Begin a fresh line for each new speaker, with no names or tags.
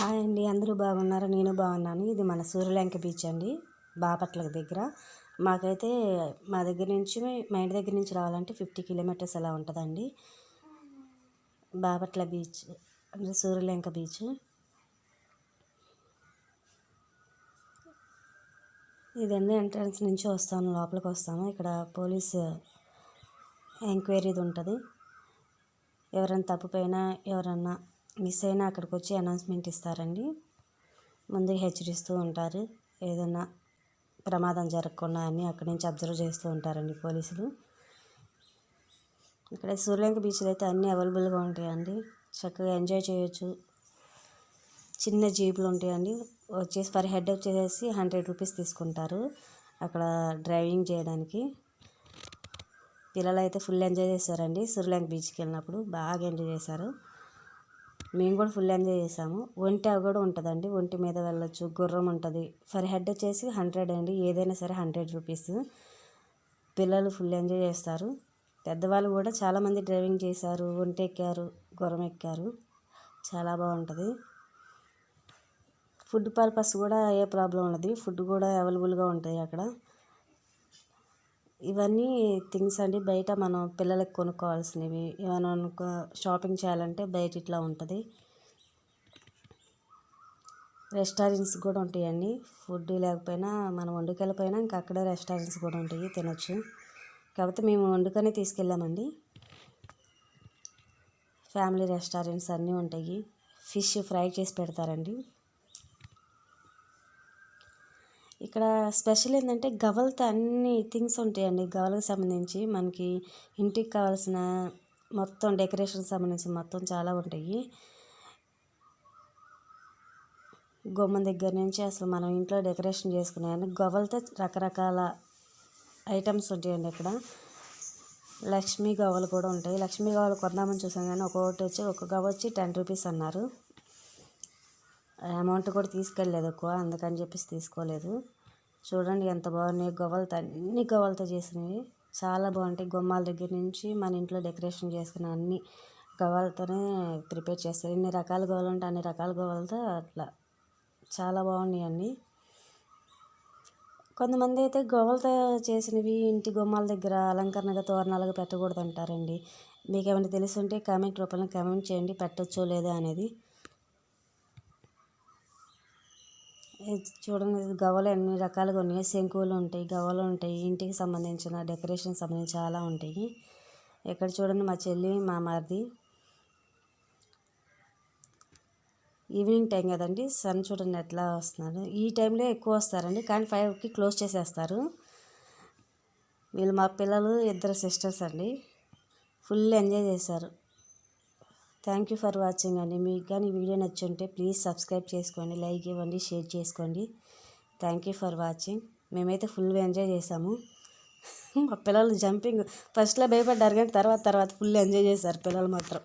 Hi అండి అందరూ బాగున్నారా? నేను బాగున్నాను. ఇది మన సూర్యలంక బీచ్ అండి బాపట్ల దగ్గర. మాకైతే మా దగ్గర నుంచి మా ఇంటి దగ్గర నుంచి రావాలంటే ఫిఫ్టీ కిలోమీటర్స్ అలా ఉంటుందండి. బాపట్ల బీచ్ అంటే సూర్యలంక బీచ్. ఇదన్నీ ఎంట్రన్స్ నుంచి వస్తాను లోపలికి వస్తాము ఇక్కడ పోలీస్ ఎంక్వైరీది ఉంటుంది. ఎవరైనా తప్పుపోయినా ఎవరన్నా మిస్ అయినా అక్కడికి వచ్చి అనౌన్స్మెంట్ ఇస్తారండి. ముందు హెచ్చరిస్తూ ఉంటారు. ఏదైనా ప్రమాదం జరగకుండా అని అక్కడి నుంచి అబ్జర్వ్ చేస్తూ ఉంటారండి పోలీసులు. ఇక్కడ సూర్యలంక బీచ్లో అయితే అన్నీ అవైలబుల్గా ఉంటాయండి. చక్కగా ఎంజాయ్ చేయొచ్చు. చిన్న జీపులు ఉంటాయండి. వచ్చేసి పర్ హెడ్ వచ్చేసి హండ్రెడ్ రూపీస్ తీసుకుంటారు అక్కడ డ్రైవింగ్ చేయడానికి. పిల్లలు అయితే ఫుల్ ఎంజాయ్ చేశారండి సూర్యలంక బీచ్కి వెళ్ళినప్పుడు. బాగా ఎంజాయ్ చేశారు. మేము కూడా ఫుల్ ఎంజాయ్ చేసాము. ఒంటి అవి కూడా ఉంటుందండి. ఒంటి మీద వెళ్ళొచ్చు గుర్రం ఉంటుంది. ఫర్ హెడ్ వచ్చేసి హండ్రెడ్ అండి. ఏదైనా సరే హండ్రెడ్ రూపీస్ పిల్లలు ఫుల్ ఎంజాయ్ చేస్తారు. పెద్దవాళ్ళు కూడా చాలామంది డ్రైవింగ్ చేశారు ఒంటి ఎక్కారు గుర్రం ఎక్కారు. చాలా బాగుంటుంది. ఫుడ్ పర్పస్ కూడా ఏ ప్రాబ్లం ఉండదు. ఫుడ్ కూడా అవైలబుల్గా ఉంటుంది అక్కడ. ఇవన్నీ థింగ్స్ అండి. బయట మనం పిల్లలకు కొనుక్కోవాల్సినవి. ఏమైనా షాపింగ్ చేయాలంటే బయట ఇట్లా ఉంటుంది. రెస్టారెంట్స్ కూడా ఉంటాయండి. ఫుడ్ లేకపోయినా మనం వండుకెళ్ళిపోయినా ఇంకా అక్కడే రెస్టారెంట్స్ కూడా ఉంటాయి. తినొచ్చు. కాకపోతే మేము వండుకొని తీసుకెళ్ళామండి. ఫ్యామిలీ రెస్టారెంట్స్ అన్నీ ఉంటాయి. ఫిష్ ఫ్రై చేసి పెడతారండి. ఇక్కడ స్పెషల్ ఏంటంటే గవలతో అన్ని థింగ్స్ ఉంటాయండి. గవలకు సంబంధించి మనకి ఇంటికి కావాల్సిన మొత్తం డెకరేషన్ సంబంధించి మొత్తం చాలా ఉంటాయి. గుమ్మం దగ్గర నుంచి అసలు మనం ఇంట్లో డెకరేషన్ చేసుకునే గవ్వలతో రకరకాల ఐటమ్స్ ఉంటాయండి ఇక్కడ. లక్ష్మీ గవ్వలు కూడా ఉంటాయి. లక్ష్మీ గవ్వలు కొందామని చూసాం కానీ ఒక్కొక్కటి వచ్చి ఒక గవ్వ వచ్చి టెన్ రూపీస్ అన్నారు. అమౌంట్ కూడా తీసుకెళ్ళలేదు ఎక్కువ అందుకని చెప్పేసి తీసుకోలేదు. చూడండి ఎంత బాగున్నాయి గవ్వలతో అన్ని గవ్వలతో చేసినవి. చాలా బాగుంటాయి. గుమ్మాల దగ్గర నుంచి మన ఇంట్లో డెకరేషన్ చేసుకున్న అన్ని గవ్వలతోనే ప్రిపేర్ చేస్తారు. ఎన్ని రకాల గవ్వలు ఉంటే అన్ని రకాల గవ్వలతో అట్లా. చాలా బాగున్నాయి అన్ని. కొంతమంది అయితే గొవ్వలతో చేసినవి ఇంటి గుమ్మాల దగ్గర అలంకరణగా తోరణాలుగా పెట్టకూడదు అంటారండి మీకు ఏమైనా తెలిసి ఉంటే కామెంట్ రూపంలో కామెంట్ చేయండి. పెట్టచ్చో లేదా అనేది. చూడండి గవ్వలు ఎన్ని రకాలుగా ఉన్నాయి. శంకువులు ఉంటాయి గవ్వలు ఉంటాయి. ఇంటికి సంబంధించిన డెకరేషన్ సంబంధించి చాలా ఉంటాయి. ఇక్కడ చూడండి మా చెల్లి మా మరిది. ఈవినింగ్ టైం కదండి సన్ చూడండి ఎట్లా వస్తున్నాడు ఈ టైంలో ఎక్కువ వస్తారండి కానీ ఫైవ్కి క్లోజ్ చేసేస్తారు. వీళ్ళు మా పిల్లలు ఇద్దరు సిస్టర్స్ అండి. ఫుల్ ఎంజాయ్ చేశారు. థ్యాంక్ యూ ఫర్ వాచింగ్ అండి. మీకు కానీ వీడియో నచ్చుంటే ప్లీజ్ సబ్స్క్రైబ్ చేసుకోండి లైక్ ఇవ్వండి షేర్ చేసుకోండి. థ్యాంక్ యూ ఫర్ వాచింగ్ మేమైతే ఫుల్ ఎంజాయ్ చేసాము. మా పిల్లలు జంపింగ్ ఫస్ట్లో భయపడ్డారు కానీ తర్వాత తర్వాత ఫుల్ ఎంజాయ్ చేశారు పిల్లలు మాత్రం.